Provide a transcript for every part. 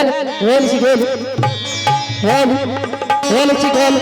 খেল খেলছি খেল খেল খেলছি খেল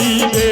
নিবে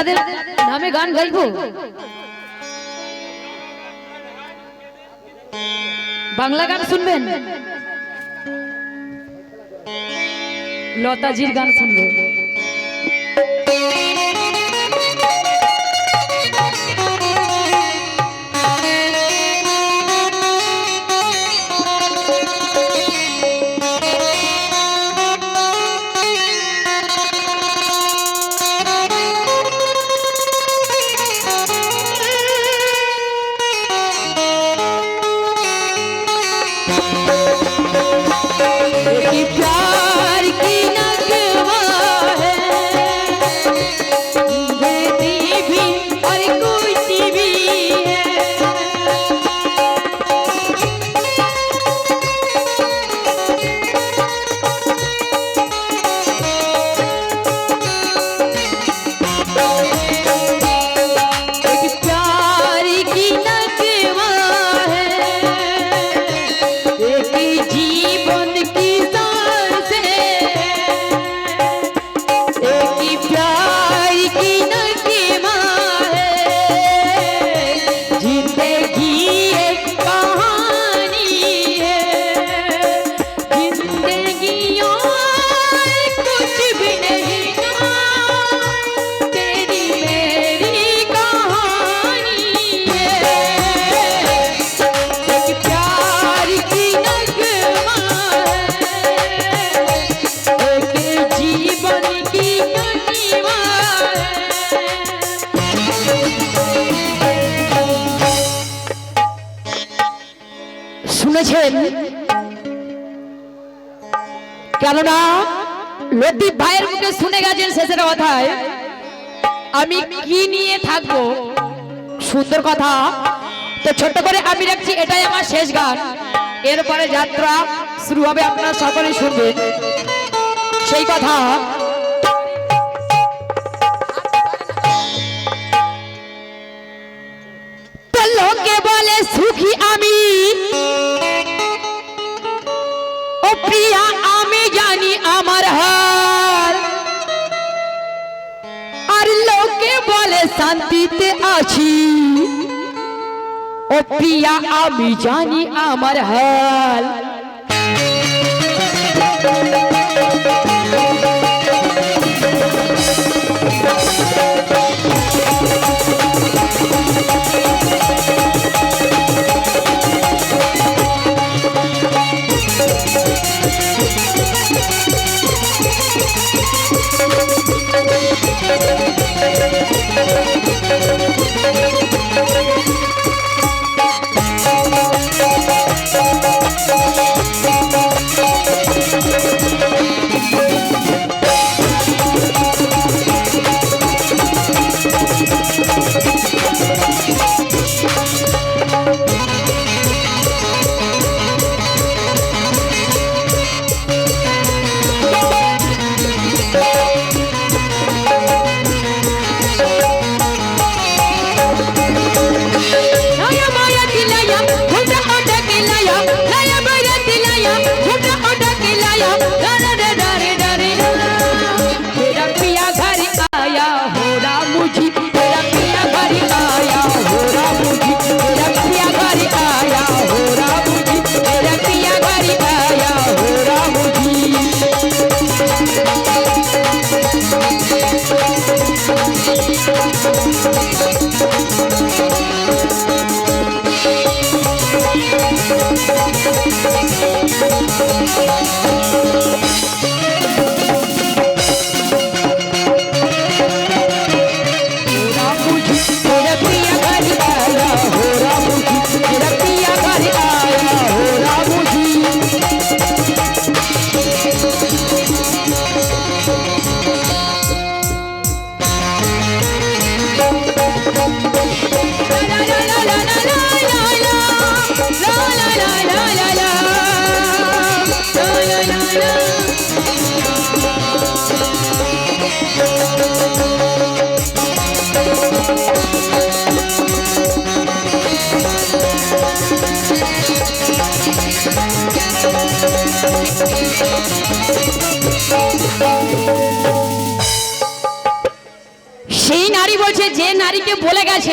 আপনাদের নামে গান গাইবো? বাংলা গান শুনবেন? লতাজির গান শুনব শেষের কথায়, আমি কি নিয়ে থাকব। সুন্দর কথা। তো ছোট্ট করে আমি রাখছি, এটাই আমার শেষ গান। এরপরে যাত্রা শুরু হবে, আপনারা সকলে শুনবেন। সেই কথা। লোকে বলে, সুখী আমি শান্তিতে আছি। ও প্রিয়া আমি জানি আমার হাল।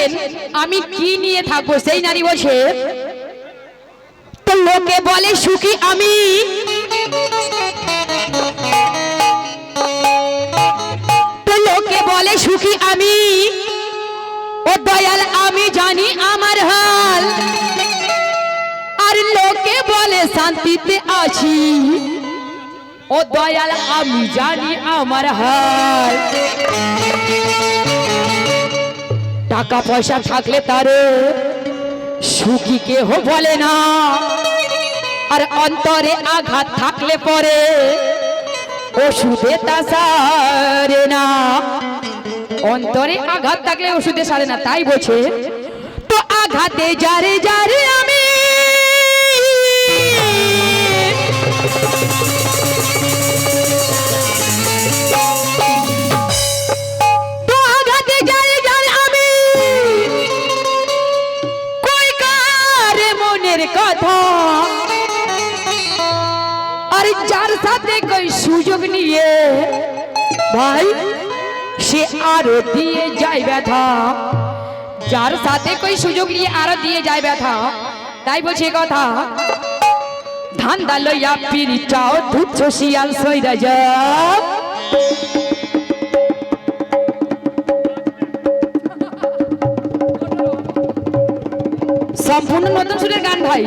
বলে গেছেন আমি কি নিয়ে থাকব? সেই নারী বলছে লোকে বলে সুখী আমি। লোকে বলে সুখী আমি। ও দয়াল, আমি জানি আমার হাল। আর লোকে বলে শান্তিতে আছি। ও দয়াল, আমি জানি আমার হাল। টাকা পয়সা থাকলে তার সুখী কেহ বলে না। আর অন্তরে আঘাত থাকলে পরে ওষুধে তা সারে না। অন্তরে আঘাত থাকলে ওষুধে সারে না, তাই বলছে। তো আঘাতে যারে যারে আরও দিয়ে যায় ব্যথা। যার সাথে কই সুযোগ নিয়ে আরও দিয়ে যায় ব্যথা। তাই বলছে কথা, ধান্দা লইয়া পিরি চাও, তুচ্ছ শিয়াল যাও। সম্পূর্ণ নতুন সুরের গান ভাই।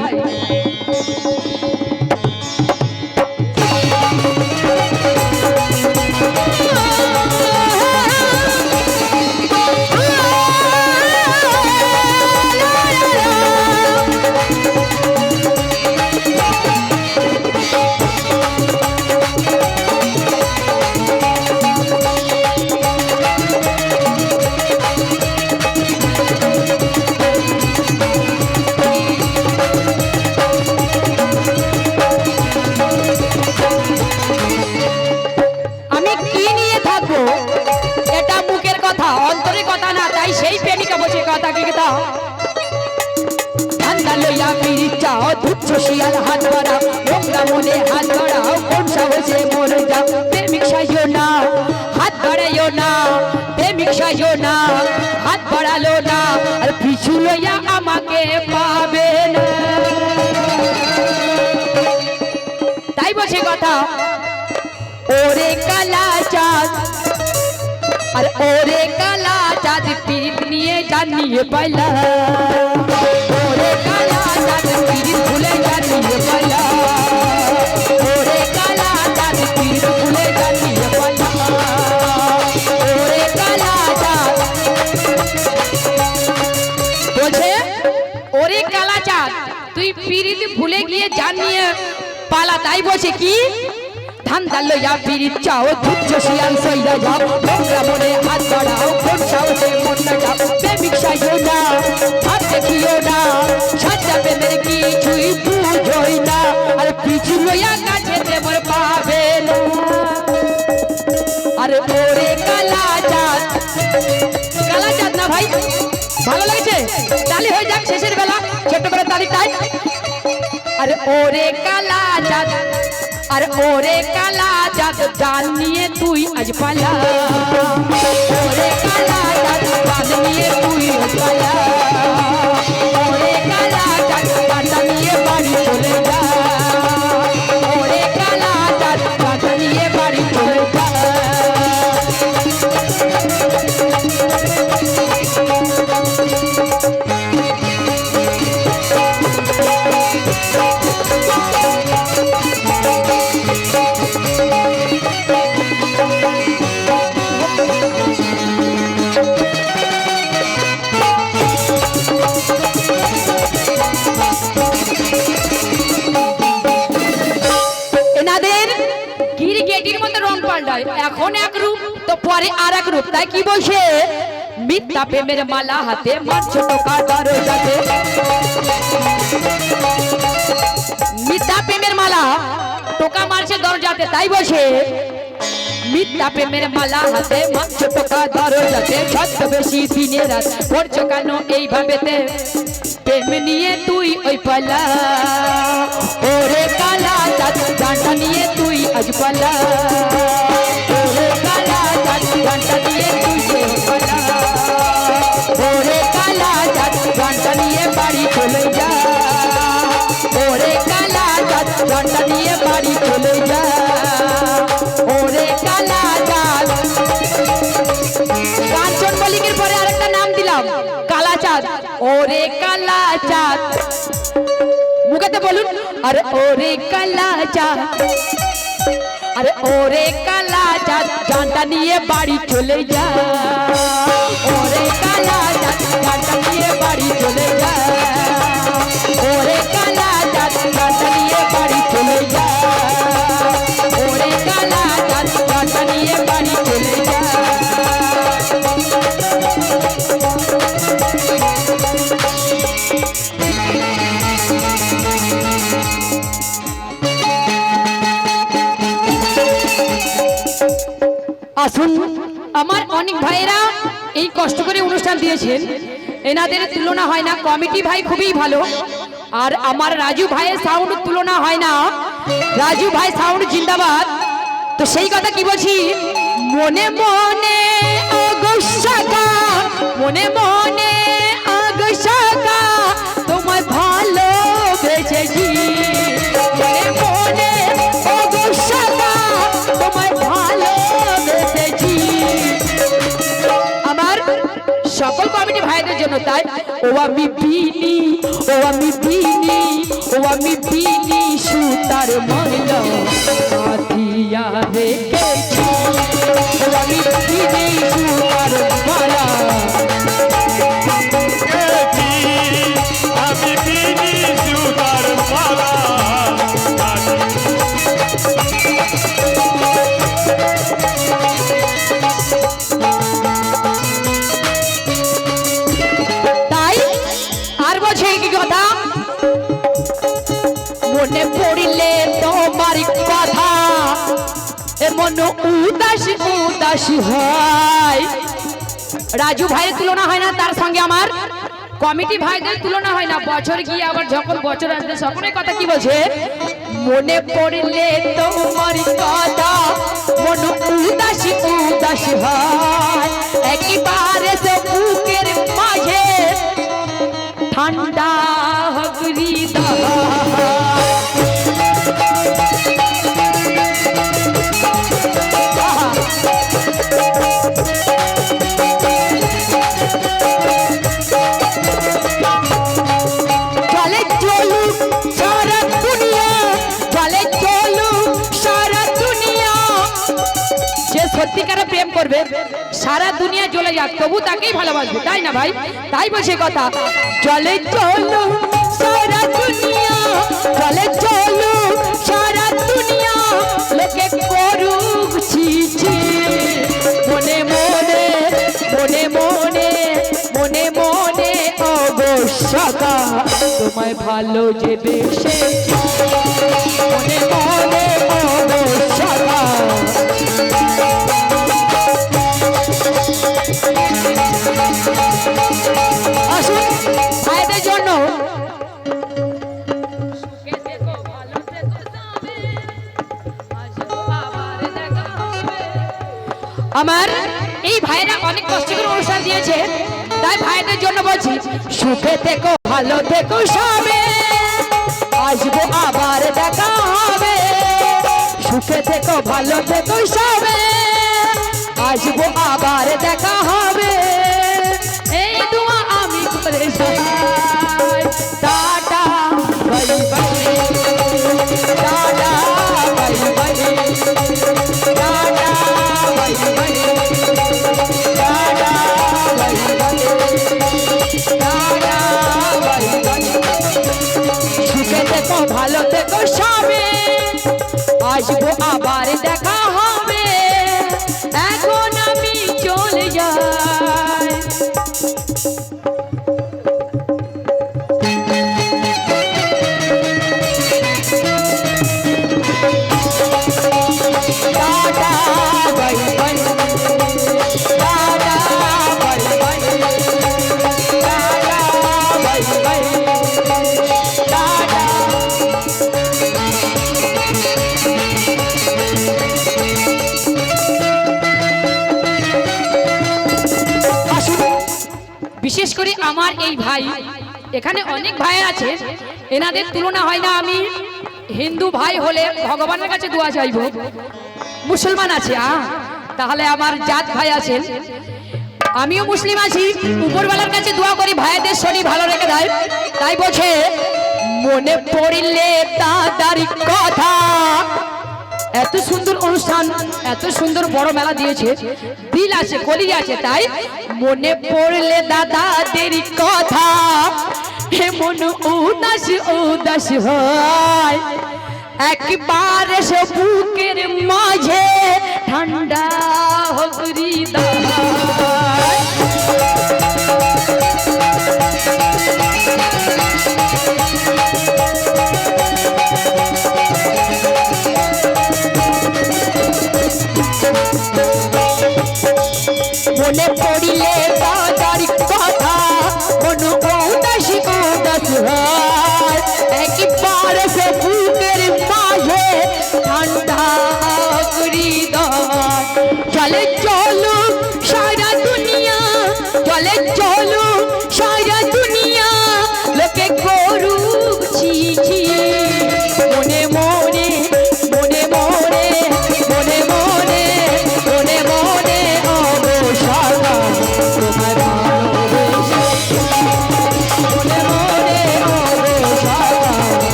সাহসে মরে যাও, প্রেমিক সাইও না, হাত বাড়াইও না, প্রেমিক সাইও না, হাত বাড়ালো না, আর পিছু লইয়া আমাকে পাবে না। তাই বসে কথা, ওরে কালা চাঁদ, আর ওরে কালা চাঁদ পীর নিয়ে জানিয়ে পাইলা ওরে কালা চাঁদ ভুলে গিয়ে জানিয়ে পালা, তাই বলছে কি? ধান্দা লইয়া পিরিত চাও ধুচ্ছ শিয়াল সইরা যাও নোংরা মনে হাত বাড়াও কোন সাহসে মনটা যাও প্রেমিক সাইও না, হাত দেখিও না, সাজা প্রেমের কিছুই বুঝই না। আর পিছু লইয়া কাছে দেবর পাবে না আরে ওরে কালা চাঁদ কালা চাঁদ না ভাই, ভালো লাগছে? তালি হয়ে যাক শেষের বেলা, ছোট্ট করে তালি তাই আরে ওরে কালা চাঁদ আর ওরে কালা চাঁদ জান নিয়ে তুই আজ পালা ওরে কালা চাঁদ জান নিয়ে তুই আজ পালা প্রেমের মালা হাতে মারছ টোকা দরজাতে মিথ্যা প্রেমের মালা, টোকা মারছে দরজাতে, তাই বসে মিথ্যা প্রেমের মালা হাতে মাছ টোকা দরজাতে ছদ্মবেশী দিনে রাত করছ কেন এইভাবেতে? প্রেম নিয়ে তুই ওই পালা। ওরে কালা চাঁদ নিয়ে তুই আজ পালা। ওরে কালা চাঁদ। মুখেতে বলুন। আর ওরে কালা চাঁদ। আরে ওরে কালা চাঁদ গানটা নিয়ে বাড়ি চলে যা। ওরে কালা চাঁদ গানটা নিয়ে বাড়ি চলে যা। আসুন, আমার অনেক ভাইয়েরা এই কষ্ট করে অনুষ্ঠান দিয়েছেন। এনাদের তুলনা হয় না, কমিটি ভাই খুবই ভালো। আর আমার রাজু ভাইয়ের সাউন্ড তুলনা হয় না। রাজু ভাই সাউন্ড জিন্দাবাদ। তো সেই কথা কি বলছি? মনে মনে মনে মনে জন্য তাই, ও আমি বিনি, ও আমি বিনি, ও আমি বিনি সুতার মহিলা কাঁথিয়া রেখেছি। ও আমি বিনি সুতার মালা উদাস হয় রাজু ভাইয়ের তুলনা হয় না, তার সঙ্গে আমার কমিটি ভাইদের তুলনা হয় না। বছর গিয়ে আবার যখন বছর আসবে, সকলের কথা কি বলছে? মনে পড়লে তোমার কথা, মন উদাস উদাস হয় একবারে সে বুকের মাঝে ঠান্ডা করবে, সারা দুনিয়া চলে যাক, তবু তাকেই ভালোবাসবে, তাই না ভাই? তাই বসে কথা। চলে চলু সারা দুনিয়া, চলে চলু সারা দুনিয়া, লোকে করুক মনে মনে মনে মনে মনে মনে, অবশ্যতা তোমায় ভালো যে বেসেছি মনে মনে, অবশ্যতা আমার এই ভাইরা অনেক কষ্ট করে অনুষ্ঠান দিয়েছে। তাই ভাইদের জন্য বলছি, সুখে থেকো, ভালো থেকো সবে। আসব আবার দেখা হবে। সুখে থেকো, ভালো থেকো সবে। আসব আবার দেখা হবে আমার এই ভাই। এখানে অনেক ভাই আছে, এনাদের তুলনা হয় না আমি। হিন্দু ভাই হলে ভগবানের কাছে দোয়া চাইব। মুসলমান আছে, আ। তাহলে আমার জাত ভাই আছেন। আমিও মুসলিম আছি। উপরওয়ালার কাছে দোয়া করি, ভাইদের শরীর ভালো রেখে দেয়। তাই বলছে, মনে পড়িলে তাদের কথা এত সুন্দর অনুষ্ঠান, এত সুন্দর বড় মেলা দিয়েছে। দিল আছে, কলি আছে, তাই মনে পড়লে দাদা দেরি কথা। হে মন উদাস উদাস হয়। একবার সে বুকের মাঝে, ঠান্ডা হৃদয়।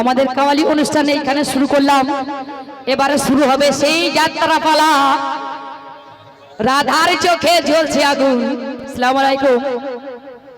আমাদের কাওয়ালি অনুষ্ঠান এইখানে শুরু করলাম। এবারে শুরু হবে সেই যাত্রা পালা রাধার চোখে জ্বলছে আগুন। আসসালামু আলাইকুম।